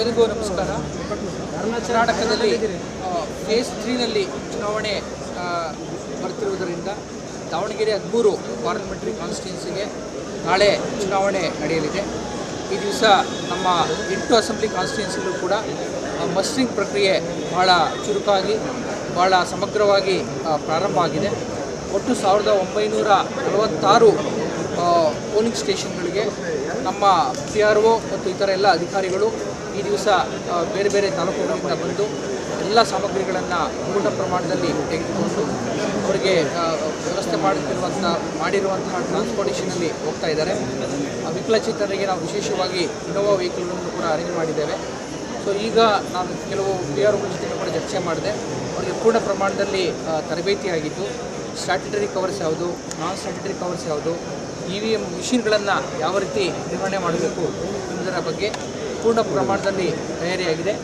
ಎಲ್ಲರಿಗೂ ನಮಸ್ಕಾರ. ಕರ್ನಾಟಕದಲ್ಲಿ ಫೇಸ್ ತ್ರೀನಲ್ಲಿ ಚುನಾವಣೆ ಬರ್ತಿರುವುದರಿಂದ ದಾವಣಗೆರೆ ಹದಿಮೂರು ಪಾರ್ಲಿಮೆಂಟ್ರಿ ಕಾನ್ಸ್ಟಿಟ್ಯೂನ್ಸಿಗೆ ನಾಳೆ ಚುನಾವಣೆ ನಡೆಯಲಿದೆ. ಈ ದಿವಸ ನಮ್ಮ ಎಂಟು ಅಸೆಂಬ್ಲಿ ಕಾನ್ಸ್ಟಿಟ್ಯೂನ್ಸಿಲೂ ಕೂಡ ಮಸ್ಟ್ರಿಂಗ್ ಪ್ರಕ್ರಿಯೆ ಬಹಳ ಚುರುಕಾಗಿ, ಬಹಳ ಸಮಗ್ರವಾಗಿ ಪ್ರಾರಂಭ ಆಗಿದೆ. ಒಟ್ಟು ಸಾವಿರದ ಒಂಬೈನೂರ ನಲವತ್ತಾರು ಪೋಲಿಂಗ್ ಸ್ಟೇಷನ್ಗಳಿಗೆ ನಮ್ಮ ಪಿ ಆರ್ ಒ ಮತ್ತು ಇತರ ಎಲ್ಲ ಅಧಿಕಾರಿಗಳು ಈ ದಿವಸ ಬೇರೆ ಬೇರೆ ತಾಲೂಕುಗಳಿಂದ ಬಂದು ಎಲ್ಲ ಸಾಮಗ್ರಿಗಳನ್ನು ಪೂರ್ಣ ಪ್ರಮಾಣದಲ್ಲಿ ತೆಗೆದುಕೊಂಡು ಅವರಿಗೆ ವ್ಯವಸ್ಥೆ ಮಾಡುತ್ತಿರುವಂಥ ಮಾಡಿರುವಂತಹ ಟ್ರಾನ್ಸ್ಪೋರ್ಟೇಷನಲ್ಲಿ ಹೋಗ್ತಾ ಇದ್ದಾರೆ. ವಿಕಲಚೇತನರಿಗೆ ನಾವು ವಿಶೇಷವಾಗಿ ಇನೋವಾ ವೆಹಿಕಲ್ಗಳನ್ನು ಕೂಡ ಅರೇಂಜ್ ಮಾಡಿದ್ದೇವೆ. ಸೊ, ಈಗ ನಾನು ಕೆಲವು ಪಿ ಆರ್ ಜೊತೆ ಕೂಡ ಚರ್ಚೆ ಮಾಡಿದೆ. ಅವರಿಗೆ ಪೂರ್ಣ ಪ್ರಮಾಣದಲ್ಲಿ ತರಬೇತಿ ಆಗಿದ್ದು ಸ್ಟ್ಯಾಟ್ಯುಟರಿ ಕವರ್ಸ್ ಯಾವುದು, ನಾನ್ ಸ್ಟ್ಯಾಟ್ಯುಟರಿ ಕವರ್ಸ್ ಯಾವುದು ಇ ವಿ ಎಂ ಮಿಷಿನ್ಗಳನ್ನು ಯಾವ ರೀತಿ ನಿರ್ವಹಣೆ ಮಾಡಬೇಕು ಎಂಬುದರ ಬಗ್ಗೆ ಪೂರ್ಣ ಪ್ರಮಾಣದಲ್ಲಿ ತಯಾರಿಯಾಗಿದೆ.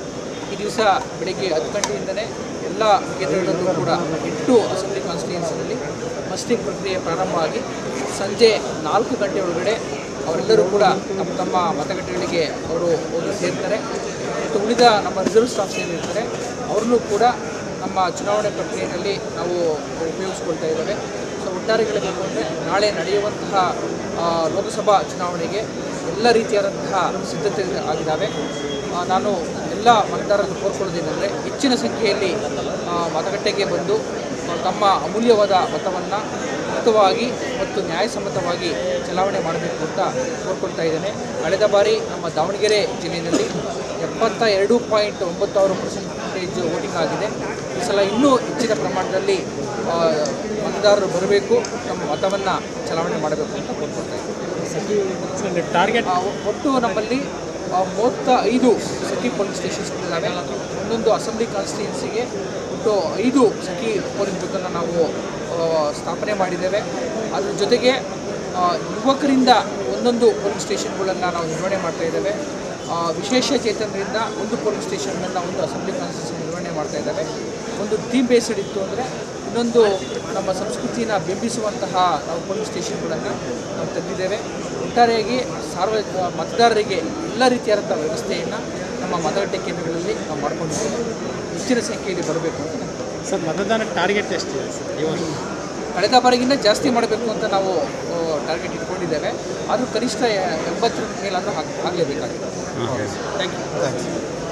ಈ ದಿವಸ ಬೆಳಗ್ಗೆ ಹತ್ತು ಗಂಟೆಯಿಂದಲೇ ಎಲ್ಲ ಕೇಂದ್ರಗಳಲ್ಲೂ ಕೂಡ ಎಂಟು ಅಸೆಂಬ್ಲಿ ಕಾನ್ಸ್ಟಿಟ್ಯೂನ್ಸಿನಲ್ಲಿ ಮಸ್ಟಿಂಗ್ ಪ್ರಕ್ರಿಯೆ ಪ್ರಾರಂಭ ಆಗಿ ಸಂಜೆ ನಾಲ್ಕು ಗಂಟೆ ಒಳಗಡೆ ಅವರೆಲ್ಲರೂ ಕೂಡ ತಮ್ಮ ತಮ್ಮ ಮತಗಟ್ಟೆಗಳಿಗೆ ಅವರು ಹೋಗಿ ಸೇರ್ತಾರೆ. ಮತ್ತು ಉಳಿದ ನಮ್ಮ ರಿಸರ್ವ್ ಸ್ಟಾಫ್ಸ್ ಏನಿರ್ತಾರೆ ಅವ್ರನ್ನೂ ಕೂಡ ನಮ್ಮ ಚುನಾವಣೆ ಪ್ರಕ್ರಿಯೆಯಲ್ಲಿ ನಾವು ಉಪಯೋಗಿಸ್ಕೊಳ್ತಾ ಇದ್ದೇವೆ. ಸೊ ಒಟ್ಟಾರೆ ಅಂದರೆ ನಾಳೆ ನಡೆಯುವಂತಹ ಲೋಕಸಭಾ ಚುನಾವಣೆಗೆ ಎಲ್ಲ ರೀತಿಯಾದಂತಹ ಸಿದ್ಧತೆ ಆಗಿದ್ದಾವೆ ನಾನು ಎಲ್ಲ ಮತದಾರರನ್ನು ಕೋರ್ಕೊಳ್ಳೋದೇನೆಂದರೆ ಹೆಚ್ಚಿನ ಸಂಖ್ಯೆಯಲ್ಲಿ ಮತಗಟ್ಟೆಗೆ ಬಂದು ತಮ್ಮ ಅಮೂಲ್ಯವಾದ ಮತವನ್ನು ಮುಕ್ತವಾಗಿ ಮತ್ತು ನ್ಯಾಯಸಮ್ಮತವಾಗಿ ಚಲಾವಣೆ ಮಾಡಬೇಕು ಅಂತ ಕೋರ್ಕೊಳ್ತಾ ಇದ್ದೇನೆ. ಕಳೆದ ಬಾರಿ ನಮ್ಮ ದಾವಣಗೆರೆ ಜಿಲ್ಲೆಯಲ್ಲಿ ಎಪ್ಪತ್ತ ಎರಡು ಪಾಯಿಂಟ್ ಒಂಬತ್ತಾರು ಪರ್ಸೆಂಟೇಜ್ ವೋಟಿಂಗ್ ಆಗಿದೆ ಈ ಸಲ ಇನ್ನೂ ಹೆಚ್ಚಿನ ಪ್ರಮಾಣದಲ್ಲಿ ಮತದಾರರು ಬರಬೇಕು. ತಮ್ಮ ಮತವನ್ನು ಚಲಾವಣೆ ಮಾಡಬೇಕು ಅಂತ ಕೋರ್ಕೊಳ್ತಾ ಇದ್ದೀವಿ. ಟಾರ್ಗೆಟ್? ಒಟ್ಟು ನಮ್ಮಲ್ಲಿ ಮೂವತ್ತ ಐದು ಸಿಟಿ ಪೋಲಿಂಗ್ ಸ್ಟೇಷನ್ಸ್ಗಳಿದ್ದಾವೆ ಒಂದೊಂದು ಅಸೆಂಬ್ಲಿ ಕಾನ್ಸ್ಟಿಟ್ಯೂನ್ಸಿಗೆ ಒಟ್ಟು ಐದು ಸಿಟಿ ಪೊಲೀಸ್ ಬೂತನ್ನು ನಾವು ಸ್ಥಾಪನೆ ಮಾಡಿದ್ದೇವೆ. ಅದ್ರ ಜೊತೆಗೆ ಯುವಕರಿಂದ ಒಂದೊಂದು ಪೊಲೀಸ್ ಸ್ಟೇಷನ್ಗಳನ್ನು ನಾವು ನಿರ್ವಹಣೆ ಮಾಡ್ತಾ ಇದ್ದೇವೆ. ವಿಶೇಷ ಚೇತನದಿಂದ ಒಂದು ಪೊಲೀಸ್ ಸ್ಟೇಷನ್ನ ಒಂದು ಅಸೆಂಬ್ಲಿ ಕಾನ್ಸ್ಟಿಟ್ಯೂನ್ಸಿ ನಿರ್ವಹಣೆ ಮಾಡ್ತಾ ಇದ್ದಾವೆ ಒಂದು ಥೀಮ್ ಬೇಸ್ಡ್ ಇತ್ತು ಅಂದರೆ ಇನ್ನೊಂದು ನಮ್ಮ ಸಂಸ್ಕೃತಿನ ಬಿಂಬಿಸುವಂತಹ ನಾವು ಪೊಲೀಸ್ ಸ್ಟೇಷನ್ಗಳನ್ನು ನಾವು ತಂದಿದ್ದೇವೆ. ಒಟ್ಟಾರೆಯಾಗಿ ಸಾರ್ವ ಮತದಾರರಿಗೆ ಎಲ್ಲ ರೀತಿಯಾದಂಥ ವ್ಯವಸ್ಥೆಯನ್ನು ನಮ್ಮ ಮತಗಟ್ಟೆ ಕೇಂದ್ರಗಳಲ್ಲಿ ನಾವು ಮಾಡ್ಕೊಂಡಿದ್ದೇವೆ. ಹೆಚ್ಚಿನ ಸಂಖ್ಯೆಯಲ್ಲಿ ಬರಬೇಕು ಅಂತ. ಸರ್ ಮತದಾನ ಟಾರ್ಗೆಟ್ ಎಷ್ಟಿದೆ ಸರ್? ಕಳೆದ ಬಾರಿಗಿಂತ ಜಾಸ್ತಿ ಮಾಡಬೇಕು ಅಂತ ನಾವು ಟಾರ್ಗೆಟ್ ಇಟ್ಕೊಂಡಿದ್ದೇವೆ. ಆದರೂ ಕನಿಷ್ಠ ಎಂಬತ್ತರ ಮೇಲಾದರೂ ಆಗಲೇಬೇಕಾಗಿದೆ. Thank you